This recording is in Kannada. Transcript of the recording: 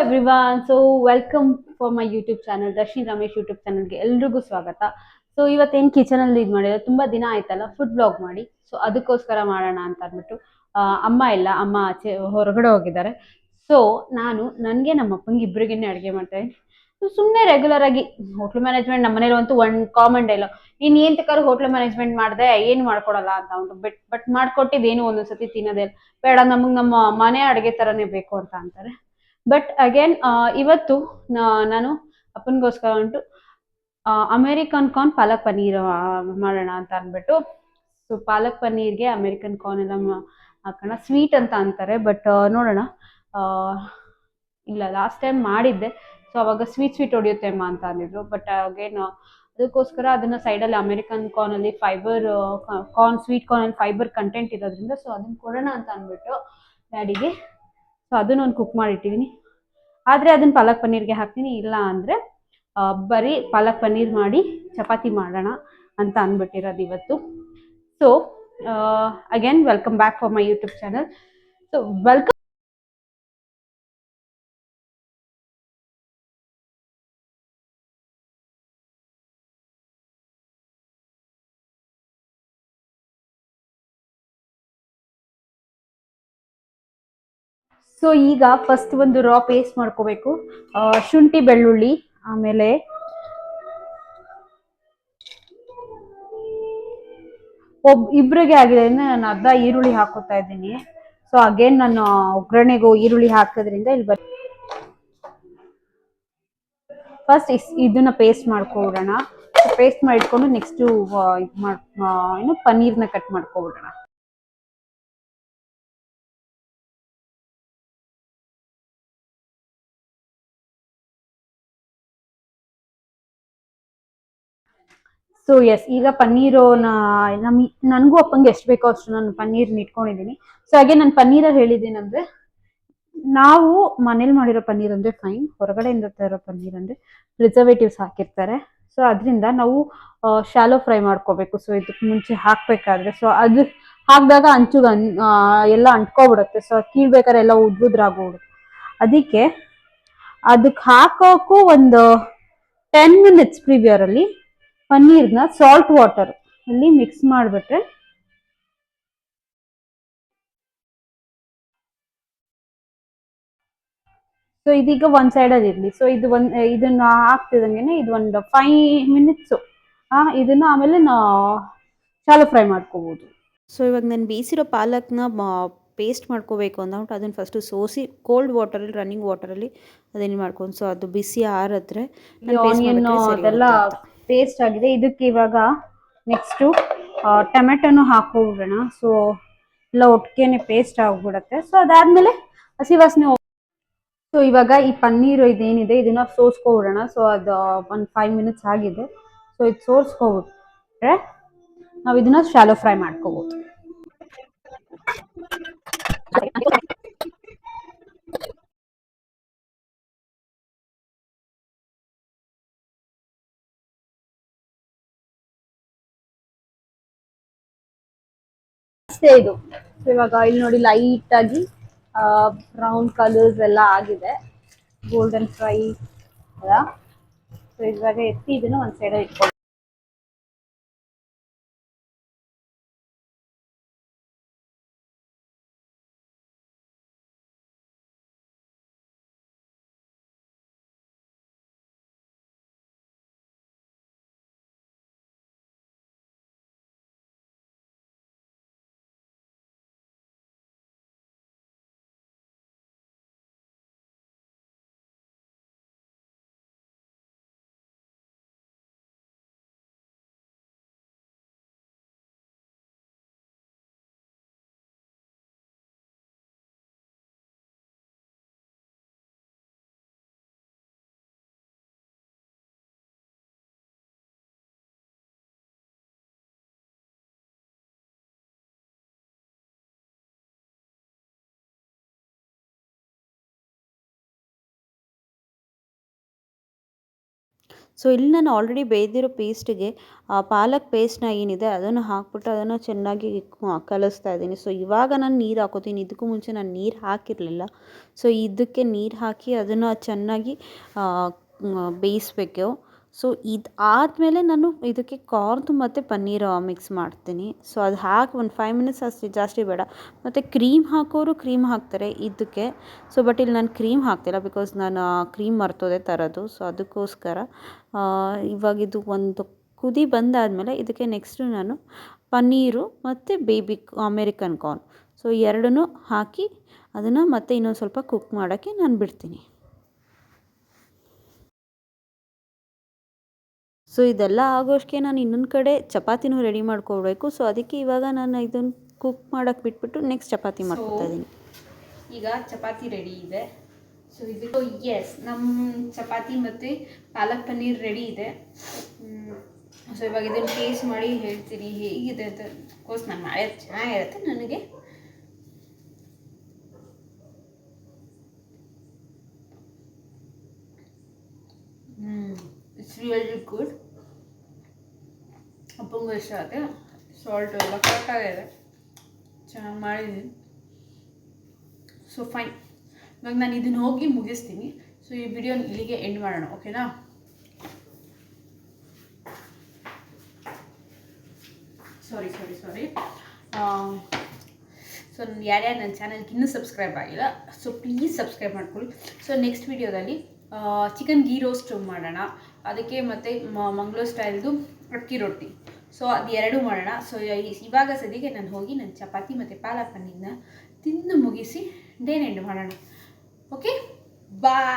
Everyone so welcome for my YouTube channel Darshini Ramesh YouTube ಚಾನಲ್ಗೆ ಎಲ್ರಿಗೂ ಸ್ವಾಗತ. ಸೊ ಇವತ್ತೇನು ಕಿಚನಲ್ಲಿ ಇದು ಮಾಡಿದ್ರೆ ತುಂಬ ದಿನ ಆಯ್ತಲ್ಲ ಫುಡ್ ಬ್ಲಾಗ್ ಮಾಡಿ. ಸೊ ಅದಕ್ಕೋಸ್ಕರ ಮಾಡೋಣ ಅಂತ ಅಂದ್ಬಿಟ್ಟು ಅಮ್ಮ ಇಲ್ಲ, ಅಮ್ಮ ಆಚೆ ಹೊರಗಡೆ ಹೋಗಿದ್ದಾರೆ. ಸೊ ನಾನು ನನಗೆ ನಮ್ಮ ಅಪ್ಪಂಗೆ ಇಬ್ಬರಿಗೇನೆ ಅಡುಗೆ ಇದ್ದೀನಿ. ಸುಮ್ಮನೆ ರೆಗ್ಯುಲರ್ ಆಗಿ ಹೋಟ್ಲ್ ಮ್ಯಾನೇಜ್ಮೆಂಟ್ ನಮ್ಮ ಮನೇಲಿ ಒಂದು ಒನ್ ಕಾಮನ್ ಡೈಲಾಗ್ ನೀನು ಏನು ತಕ್ಕಾರು ಹೋಟ್ಲ್ ಮ್ಯಾನೇಜ್ಮೆಂಟ್ ಮಾಡಿದೆ, ಏನು ಮಾಡ್ಕೊಡಲ್ಲ ಅಂತ ಉಂಟು. ಬಟ್ ಬಟ್ ಮಾಡ್ಕೊಟ್ಟಿದ್ದೇನು ಒಂದೊಂದ್ಸತಿ ತಿನ್ನೋದೇ. ಬೇಡ, ನಮಗೆ ನಮ್ಮ ಮನೆ ಅಡುಗೆ ಥರನೇ ಬೇಕು ಅಂತ ಅಂತಾರೆ. ಬಟ್ ಅಗೇನ್ ಇವತ್ತು ನಾನು ಅಪ್ಪನಿಗೋಸ್ಕರ ಉಂಟು. ಅಮೇರಿಕನ್ ಕಾರ್ನ್ ಪಾಲಕ್ ಪನ್ನೀರ್ ಮಾಡೋಣ ಅಂತ ಅಂದ್ಬಿಟ್ಟು. ಸೊ ಪಾಲಕ್ ಪನ್ನೀರ್ಗೆ ಅಮೇರಿಕನ್ ಕಾರ್ನ್ ಎಲ್ಲ ಹಾಕೋಣ. ಸ್ವೀಟ್ ಅಂತ ಅಂತಾರೆ ಬಟ್ ನೋಡೋಣ. ಇಲ್ಲ ಲಾಸ್ಟ್ ಟೈಮ್ ಮಾಡಿದ್ದೆ. ಸೊ ಅವಾಗ ಸ್ವೀಟ್ ಸ್ವೀಟ್ ಹೊಡೆಯುತ್ತೆ ಅಮ್ಮ ಅಂತ ಅಂದಿದ್ರು. ಬಟ್ ಅಗೇನ್ ಅದಕ್ಕೋಸ್ಕರ ಅದನ್ನ ಸೈಡಲ್ಲಿ ಅಮೇರಿಕನ್ ಕಾರ್ನಲ್ಲಿ ಫೈಬರ್ ಕಾರ್ನ್ ಸ್ವೀಟ್ ಕಾರ್ನಲ್ಲಿ ಫೈಬರ್ ಕಂಟೆಂಟ್ ಇರೋದ್ರಿಂದ ಸೊ ಅದನ್ನ ಕೊಡೋಣ ಅಂತ ಅಂದ್ಬಿಟ್ಟು, ಡ್ಯಾಡಿಗೆ ಸೊ ಅದನ್ನ ಒಂದು ಕುಕ್ ಮಾಡಿಟ್ಟಿದ್ದೀನಿ ಆದರೆ ಅದನ್ನ ಪಾಲಕ್ ಪನ್ನೀರ್ಗೆ ಹಾಕ್ತೀನಿ. ಇಲ್ಲ ಅಂದರೆ ಬರೀ ಪಾಲಕ್ ಪನ್ನೀರ್ ಮಾಡಿ ಚಪಾತಿ ಮಾಡೋಣ ಅಂತ ಅಂದ್ಬಿಟ್ಟಿರೋದು ಇವತ್ತು. So again welcome back for my YouTube channel so welcome so ಈಗ ಫಸ್ಟ್ ಒಂದು ರಾ ಪೇಸ್ಟ್ ಮಾಡ್ಕೋಬೇಕು. ಶುಂಠಿ, ಬೆಳ್ಳುಳ್ಳಿ, ಆಮೇಲೆ ಒಬ್ ಇಬ್ಬರಿಗೆ ಆಗಿದೆ ನಾನು ಅರ್ಧ ಈರುಳ್ಳಿ ಹಾಕೋತಾ ಇದ್ದೀನಿ. ಸೊ ಅಗೇನ್ ನಾನು ಒಗ್ಗರಣೆಗೂ ಈರುಳ್ಳಿ ಹಾಕೋದ್ರಿಂದ ಇಲ್ಲಿ ಬರ್ ಫಸ್ಟ್ ಇದನ್ನ ಪೇಸ್ಟ್ ಮಾಡ್ಕೊಬಿಡೋಣ. ಪೇಸ್ಟ್ ಮಾಡಿಟ್ಕೊಂಡು ನೆಕ್ಸ್ಟು ಇದು ಮಾಡ್ ಏನು ಪನ್ನೀರ್ನ ಕಟ್ ಮಾಡ್ಕೊಬಿಡೋಣ. ಸೊ ಎಸ್ ಈಗ ಪನ್ನೀರು ನಮ್, ನನಗೂ ಅಪ್ಪಂಗೆ ಎಷ್ಟು ಬೇಕೋ ಅಷ್ಟು ನಾನು ಪನ್ನೀರ್ನ ಇಟ್ಕೊಂಡಿದ್ದೀನಿ. ಸೊ ಹಾಗೆ ನಾನು ಪನ್ನೀರಲ್ಲಿ ಹೇಳಿದ್ದೀನಂದ್ರೆ, ನಾವು ಮನೇಲಿ ಮಾಡಿರೋ ಪನ್ನೀರ್ ಅಂದ್ರೆ ಫೈನ್ ಹೊರಗಡೆಯಿಂದ ತರೋ ಪನ್ನೀರ್ ಅಂದ್ರೆ ಪ್ರಿಸರ್ವೇಟಿವ್ಸ್ ಹಾಕಿರ್ತಾರೆ. ಸೊ ಅದರಿಂದ ನಾವು ಶಾಲೋ ಫ್ರೈ ಮಾಡ್ಕೋಬೇಕು. ಸೊ ಇದಕ್ಕೆ ಮುಂಚೆ ಹಾಕ್ಬೇಕಾದ್ರೆ ಸೊ ಅದು ಹಾಕಿದಾಗ ಅಂಚು ಎಲ್ಲ ಅಂಟ್ಕೊಬಿಡುತ್ತೆ. ಸೊ ಕೀಳ್ಬೇಕಾದ್ರೆ ಎಲ್ಲ ಉದ್ರುದ್ರಾಗೋಗ್ಬಿಡುತ್ತೆ ಅದಕ್ಕೆ ಅದಕ್ಕೆ ಹಾಕೋಕ್ಕೂ ಒಂದು ಟೆನ್ ಮಿನಿಟ್ಸ್ ಪ್ರಿವಿಯರಲ್ಲಿ ಪನ್ನೀರ್ನ ಸಾಲ್ಟ್ ವಾಟರ್ ಅಲ್ಲಿ ಮಿಕ್ಸ್ ಮಾಡಿಬಿಟ್ರೆ ಸೊ ಇದೀಗ ಒಂದ್ ಸೈಡಲ್ಲಿ ಇರಲಿ. ಸೊ ಇದು ಒಂದ್ ಇದನ್ನ ಹಾಕ್ತಿದಂಗೆನೆ ಇದು ಒಂದು ಫೈವ್ ಮಿನಿಟ್ಸು ಇದನ್ನ ಆಮೇಲೆ ನಾ ಶಾಲೋ ಫ್ರೈ ಮಾಡ್ಕೋಬಹುದು ಸೊ ಇವಾಗ ನಾನು ಬೇಯಿಸಿರೋ ಪಾಲಕ್ನ ಪೇಸ್ಟ್ ಮಾಡ್ಕೋಬೇಕು ಅಂದ್ಬಿಟ್ಟು ಅದನ್ನು ಫಸ್ಟು ಸೋಸಿ ಕೋಲ್ಡ್ ವಾಟರಲ್ಲಿ ರನ್ನಿಂಗ್ ವಾಟರಲ್ಲಿ ಅದೇನು ಮಾಡ್ಕೊಂಡು. ಸೊ ಅದು ಬಿಸಿ ಆರಿದ್ರೆ ಆನಿಯನ್ ಅದೆಲ್ಲ ಪೇಸ್ಟ್ ಆಗಿದೆ. ಇದಕ್ಕೆ ಇವಾಗ ನೆಕ್ಸ್ಟು ಟೊಮೆಟೊನು ಹಾಕೋಬಿಡೋಣ ಸೊ ಎಲ್ಲ ಒಟ್ಟಿಗೆನೆ ಪೇಸ್ಟ್ ಆಗ್ಬಿಡತ್ತೆ. ಸೊ ಅದಾದಮೇಲೆ ಹಸಿ ವಾಸನೆ ಸೊ ಇವಾಗ ಈ ಪನ್ನೀರ್ ಇದೇನಿದೆ, ಇದನ್ನ ಸೋಸ್ಕೊಬಿಡೋಣ ಸೊ ಅದು ಒಂದು ಫೈವ್ ಮಿನಿಟ್ಸ್ ಆಗಿದೆ. ಸೊ ಇದು ಸೋರ್ಸ್ಕೊಬಿಟ್ರೆ ನಾವು ಇದನ್ನ ಶಾಲೋ ಫ್ರೈ ಮಾಡ್ಕೋಬಹುದು ಅಷ್ಟೇ ಇದು. ಇವಾಗ ಇಲ್ಲಿ ನೋಡಿ ಲೈಟ್ ಆಗಿ ಬ್ರೌನ್ ಕಲರ್ಸ್ ಎಲ್ಲ ಆಗಿದೆ. ಗೋಲ್ಡನ್ ಫ್ರೈ ಇವಾಗ ಎತ್ತಿ ಇದನ್ನ ಒಂದ್ ಸೈಡ್ ಇಟ್ಕೊಂಡು ಸೊ ಇಲ್ಲಿ ನಾನು ಆಲ್ರೆಡಿ ಬೇಯ್ದಿರೋ ಪೇಸ್ಟಿಗೆ ಪಾಲಕ್ ಪೇಸ್ಟ್ನ ಏನಿದೆ, ಅದನ್ನು ಹಾಕ್ಬಿಟ್ಟು ಅದನ್ನು ಚೆನ್ನಾಗಿ ಕಲಿಸ್ತಾ ಇದ್ದೀನಿ. ಸೊ ಇವಾಗ ನಾನು ನೀರು ಹಾಕೋತೀನಿ. ಇದಕ್ಕೂ ಮುಂಚೆ ನಾನು ನೀರು ಹಾಕಿರಲಿಲ್ಲ. ಸೊ ಇದಕ್ಕೆ ನೀರು ಹಾಕಿ ಅದನ್ನು ಚೆನ್ನಾಗಿ ಬೇಯಿಸ್ಬೇಕು. ಸೊ ಇದು ಆದಮೇಲೆ ನಾನು ಇದಕ್ಕೆ ಕಾರ್ನ್ ಮತ್ತು ಪನ್ನೀರ್ ಮಿಕ್ಸ್ ಮಾಡ್ತೀನಿ. ಸೊ ಅದು ಹಾಕಿ ಒಂದು ಫೈವ್ ಮಿನಿಟ್ಸ್ ಅಷ್ಟು, ಜಾಸ್ತಿ ಬೇಡ. ಮತ್ತು ಕ್ರೀಮ್ ಹಾಕೋರು ಕ್ರೀಮ್ ಹಾಕ್ತಾರೆ ಇದಕ್ಕೆ ಸೊ ಬಟ್ ಇಲ್ಲಿ ನಾನು ಕ್ರೀಮ್ ಹಾಕ್ತಿಲ್ಲ ಬಿಕಾಸ್ ನಾನು ಕ್ರೀಮ್ ಮರ್ತೋದೆ ತರೋದು. ಸೊ ಅದಕ್ಕೋಸ್ಕರ ಇವಾಗ ಇದು ಒಂದು ಕುದಿ ಬಂದಾದಮೇಲೆ ಇದಕ್ಕೆ ನೆಕ್ಸ್ಟು ನಾನು ಪನ್ನೀರು ಮತ್ತು ಬೇಬಿ ಅಮೇರಿಕನ್ ಕಾರ್ನ್ ಸೊ ಎರಡನ್ನೂ ಹಾಕಿ ಅದನ್ನು ಮತ್ತೆ ಇನ್ನೊಂದು ಸ್ವಲ್ಪ ಕುಕ್ ಮಾಡೋಕ್ಕೆ ನಾನು ಬಿಡ್ತೀನಿ. ಸೊ ಇದೆಲ್ಲ ಆಗೋಷ್ಟಕ್ಕೆ ನಾನು ಇನ್ನೊಂದು ಕಡೆ ಚಪಾತಿನೂ ರೆಡಿ ಮಾಡ್ಕೊಬೇಕು ಸೊ ಅದಕ್ಕೆ ಇವಾಗ ನಾನು ಇದನ್ನು ಕುಕ್ ಮಾಡೋಕ್ಕೆ ಬಿಟ್ಬಿಟ್ಟು ನೆಕ್ಸ್ಟ್ ಚಪಾತಿ ಮಾಡ್ಕೊತಾ ಇದ್ದೀನಿ ಈಗ ಚಪಾತಿ ರೆಡಿ ಇದೆ. ಸೊ ಇದು ಎಸ್ ನಮ್ಮ ಚಪಾತಿ ಮತ್ತು ಪಾಲಕ್ ಪನ್ನೀರ್ ರೆಡಿ ಇದೆ. ಸೊ ಇವಾಗ ಇದನ್ನು ಟೇಸ್ಟ್ ಮಾಡಿ ಹೇಳ್ತೀನಿ ಹೇಗಿದೆ ಅಂತ. ಕೋರ್ಸ್ ನಾನು ಮಾಡೋದು ಚೆನ್ನಾಗಿರುತ್ತೆ ನನಗೆ. ಇಟ್ಸ್ ರಿಯಲಿ ಗುಡ್ ಅಪ್ಪಂಗೂ ಇಷ್ಟ ಆಗುತ್ತೆ. ಸಾಲ್ಟ್ ಎಲ್ಲ ಕರೆಕ್ಟಾಗಿದೆ ಚೆನ್ನಾಗಿ ಮಾಡಿದ್ದೀನಿ. ಸೊ ಫೈನ್ ಇವಾಗ ನಾನು ಇದನ್ನು ಹೋಗಿ ಮುಗಿಸ್ತೀನಿ. ಸೊ ಈ ವಿಡಿಯೋನ ಇಲ್ಲಿಗೆ ಎಂಡ್ ಮಾಡೋಣ ಓಕೆನಾ ಸಾರಿ ಸಾರಿ ಸಾರಿ ಸೊ ಯಾರ್ಯಾರು ನನ್ನ ಚಾನಲ್ಗೆ ಇನ್ನೂ ಸಬ್ಸ್ಕ್ರೈಬ್ ಆಗಿಲ್ಲ ಸೊ ಪ್ಲೀಸ್ ಸಬ್ಸ್ಕ್ರೈಬ್ ಮಾಡ್ಕೊಳ್ಳಿ. ಸೊ ನೆಕ್ಸ್ಟ್ ವಿಡಿಯೋದಲ್ಲಿ ಚಿಕನ್ ಗೀ ರೋಸ್ಟ್ ಮಾಡೋಣ. ಅದಕ್ಕೆ ಮತ್ತು ಮಂಗಳೂರು ಸ್ಟೈಲ್ದು ಅಕ್ಕಿ ರೊಟ್ಟಿ. ಸೊ ಅದು ಎರಡೂ ಮಾಡೋಣ. ಸೊ ಇವಾಗ ಸದ್ಯಕ್ಕೆ ನಾನು ಹೋಗಿ ನನ್ನ ಚಪಾತಿ ಮತ್ತು ಪಾಲಕ್ ಪನ್ನೀರ್ನ ತಿಂದು ಮುಗಿಸಿ ಡೇನ್ ಮಾಡೋಣ. Okay bye